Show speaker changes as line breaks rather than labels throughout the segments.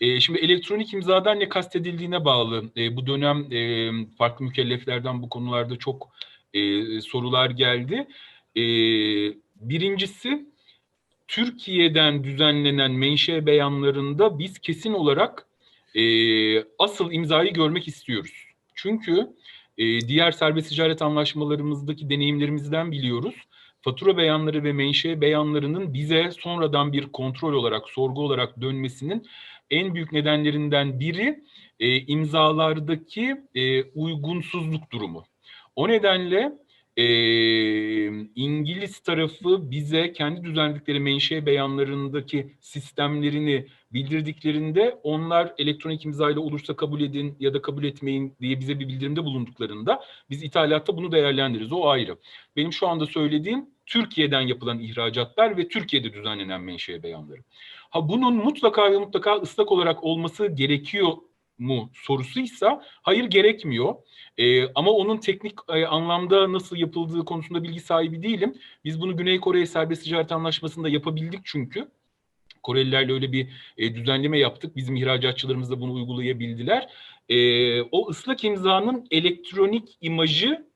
E, şimdi elektronik imzadan ne kastedildiğine bağlı. E, bu dönem e, farklı mükelleflerden bu konularda çok e, sorular geldi. E, birincisi Türkiye'den düzenlenen menşe beyanlarında biz kesin olarak e, asıl imzayı görmek istiyoruz. Çünkü diğer serbest ticaret anlaşmalarımızdaki deneyimlerimizden biliyoruz. Fatura beyanları ve menşe beyanlarının bize sonradan bir kontrol olarak, sorgu olarak dönmesinin en büyük nedenlerinden biri e, imzalardaki e, uygunsuzluk durumu. O nedenle e, İngiliz tarafı bize kendi düzenledikleri menşe beyanlarındaki sistemlerini bildirdiklerinde onlar elektronik imzayla olursa kabul edin ya da kabul etmeyin diye bize bir bildirimde bulunduklarında biz ithalatta bunu değerlendiririz. O ayrı. Benim şu anda söylediğim Türkiye'den yapılan ihracatlar ve Türkiye'de düzenlenen menşe beyanları. Ha bunun mutlaka ve mutlaka ıslak olarak olması gerekiyor mu sorusuysa hayır gerekmiyor. Ee, ama onun teknik e, anlamda nasıl yapıldığı konusunda bilgi sahibi değilim. Biz bunu Güney Kore Serbest Ticaret Anlaşması'nda yapabildik çünkü. Korelilerle öyle bir e, düzenleme yaptık. Bizim ihracatçılarımız da bunu uygulayabildiler. E, o ıslak imzanın elektronik imajı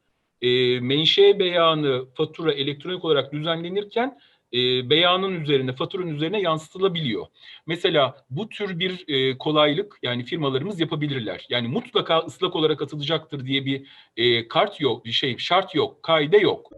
e, menşe beyanı, fatura elektronik olarak düzenlenirken e, beyanın üzerine, faturanın üzerine yansıtılabiliyor. Mesela bu tür bir e, kolaylık yani firmalarımız yapabilirler. Yani mutlaka ıslak olarak atılacaktır diye bir e, kart yok, bir şey şart yok, kaide yok.